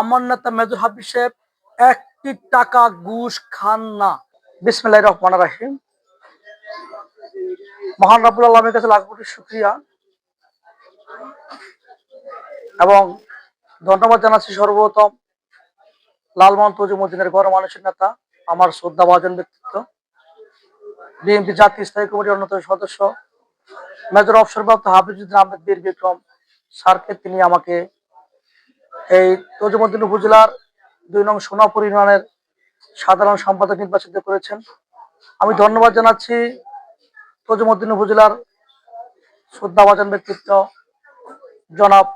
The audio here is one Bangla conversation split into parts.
আমার নেতা মেজর হাফিজ সাহেব, একটি টাকা ঘুষ খান না। বিসমিল্লাহ রহমান রাহিম। মহান রাবুল আলমের কাছে লাখ কোটি শুক্রিয়া। এবং ধন্যবাদ জানাচ্ছি সর্বপ্রথম লালমোহন তজুমুদ্দিনের গড় মানুষের নেতা, আমার শ্রদ্ধা ভাজন ব্যক্তিত্ব। বিএনপি জাতীয় স্থায়ী কমিটির অন্যতম সদস্য, মেজর অবসরপ্রাপ্ত হাফিজুদ্দিন আহমেদ বীর বিক্রম স্যারকে, তিনি আমাকে এই তজুমুদ্দিন উপজেলার দুই নং সোনাপুর ইউনিয়নের সাধারণ সম্পাদক নির্বাচিত করেছেন। আমি ধন্যবাদ জানাচ্ছি তজুমুদ্দিন উপজেলার শ্রদ্ধাভাজন ব্যক্তিত্ব জনাব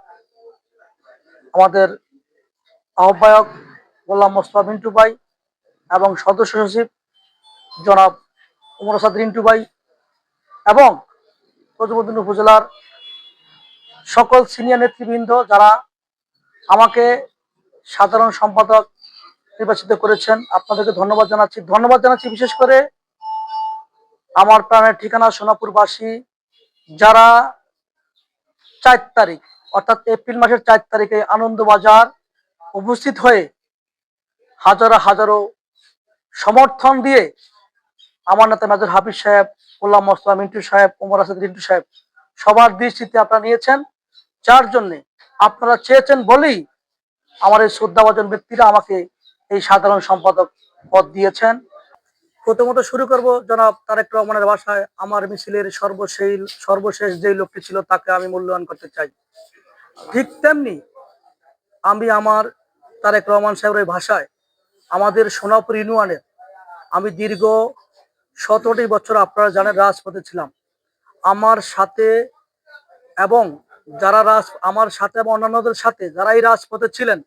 আমাদের আহ্বায়ক গোলাম মোস্তফা মিন্টু ভাই এবং সদস্য সচিব জনাব উমর আসাদ রিন্টু ভাই এবং তজুমুদ্দিন উপজেলার সকল সিনিয়র নেতৃবৃন্দ যারা আমাকে সাধারণ সম্পাদক নির্বাচিত করেছেন। আপনাদেরকে ধন্যবাদ জানাচ্ছি। ধন্যবাদ জানাচ্ছি বিশেষ করে আমার প্রাণের ঠিকানা সোনাপুরবাসী। যারা চার তারিখ, অর্থাৎ এপ্রিল মাসের চার তারিখে আনন্দবাজার উপস্থিত হয়ে হাজারো হাজারো সমর্থন দিয়ে আমার নেতা মেজর হাফিজ সাহেব, গোলাম মোস্তফা মিন্টু সাহেব উমর আসাদ রিন্টু সাহেব সবার দৃষ্টিতে আপনারা নিয়েছেন। যার জন্যে আপনারা চেয়েছেন বলেই আমার এই শ্রদ্ধাভাজন ব্যক্তিরা আমাকে এই সাধারণ সম্পাদক পদ দিয়েছেন। প্রথমত শুরু করব জনাব তারেক রহমানের বাসায়। আমার মিছিলের সর্বশেষ সর্বশেষ যেই লোকটি ছিল তাকে আমি মূল্যায়ন করতে চাই। ঠিক তেমনি আমি আমার তারেক রহমান সাহেবের ভাষায় আমাদের সোনাপুর ইউনিয়নের আমি দীর্ঘ সতেরোটি বছর আপনারা জানেন রাজপথে ছিলাম। আমার সাথে এবং যারা রাজ, আমার সাথে এবং অন্যান্যদের সাথে যারা এই রাজপথে ছিলেন,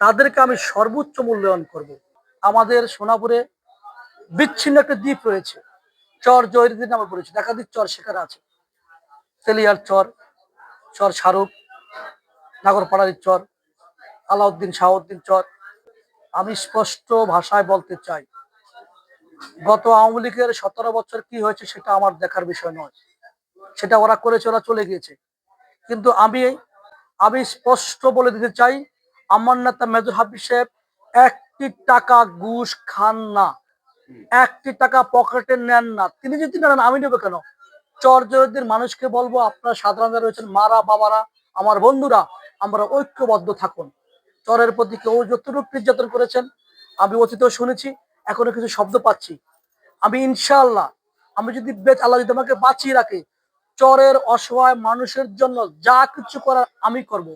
তাদেরকে আমি সর্বোচ্চ মূল্যায়ন করব। আমাদের সোনাপুরে বিচ্ছিন্ন একটা দ্বীপ রয়েছে। চর জয়রীদের নামে পড়েছে একাধিক চর সেখানে আছে। তেলিয়ার চর চর শাহরুখ নাগরপাড়ারির চর, আলাউদ্দিন শাহউদ্দিন চর। আমি স্পষ্ট ভাষায় বলতে চাই, গত আওয়ামী লীগের সতেরো বছর কি হয়েছে সেটা আমার দেখার বিষয় নয়। সেটা ওরা করেছে, ওরা চলে গিয়েছে। কিন্তু আমি আমি স্পষ্ট বলে দিতে চাই আমার নেতা মেজর হাফিজ সাহেব, একটি টাকা ঘুষ খান না। একটি টাকা পকেটে নেন না। তিনি যদি নেন, আমি নেব কেন? চর জয়দ্দিন মানুষকে বলব, আপনারা সাধারণ যারা রয়েছেন, মারা, বাবারা, আমার বন্ধুরা, আমরা ঐক্যবদ্ধ থাকুন। চরের প্রতি কেউ যতটুকু নির্যাতন করেছেন, আমি অতীতেও শুনেছি, এখনও কিছু শব্দ পাচ্ছি। আমি ইনশাআল্লাহ, আমি যদি বেচ, আল্লাহ যদি আমাকে বাঁচিয়ে রাখে চরের অসহায় মানুষের জন্য যা কিছু করার আমি করব।